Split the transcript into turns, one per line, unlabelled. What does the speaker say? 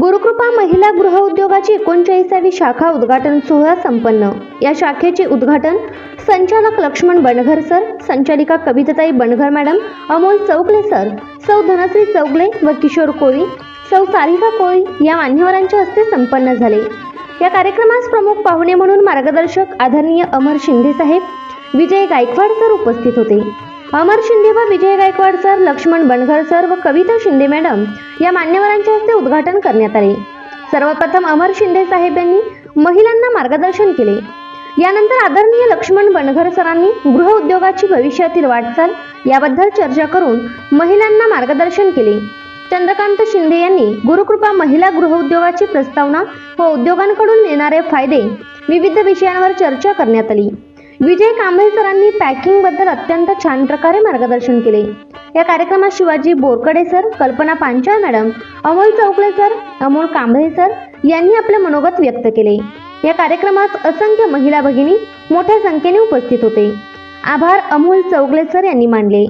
गुरुकृपा महिला गृह उद्योगाची एकोणचाळीसावी शाखा उद्घाटन सोहळा संपन्न. या शाखेचे उद्घाटन संचालक लक्ष्मण बनघर सर संचालिका कविताताई बनघर मॅडम अमोल चौगले सर सौ धनश्री चौगले व किशोर कोळी सौ सारिका कोळी या मान्यवरांच्या हस्ते संपन्न झाले. या कार्यक्रमास प्रमुख पाहुणे म्हणून मार्गदर्शक आदरणीय अमर शिंदे साहेब विजय गायकवाड सर उपस्थित होते. अमर शिंदे व विजय गायकवाड सर लक्ष्मण बनघर सर व कविता शिंदे मॅडम या मान्यवरांच्या हस्ते उद्घाटन करण्यात आले. सर्वप्रथम अमर शिंदे साहेब यांनी महिलांना मार्गदर्शन केले. यानंतर आदरणीय लक्ष्मण बनघर सरांनी गृह उद्योगाची भविष्यातील वाटचाल याबद्दल चर्चा करून महिलांना मार्गदर्शन केले. चंद्रकांत शिंदे यांनी गुरुकृपा महिला गृहउद्योगाची प्रस्तावना व उद्योगांकडून मिळणारे फायदे विविध विषयांवर चर्चा करण्यात आली. विजय कांबळे सरांनी पॅकिंगबद्दल अत्यंत छान प्रकारे मार्गदर्शन केले. या कार्यक्रमात Shivaji Borkade sir Kalpana Panchal madam Amol Choukale sir Amol Kamble sir यांनी आपले मनोगत व्यक्त केले. या कार्यक्रमात असंख्य महिला भगिनी मोठ्या संख्येने उपस्थित होते. आभार अमोल चौगले सर यांनी मानले.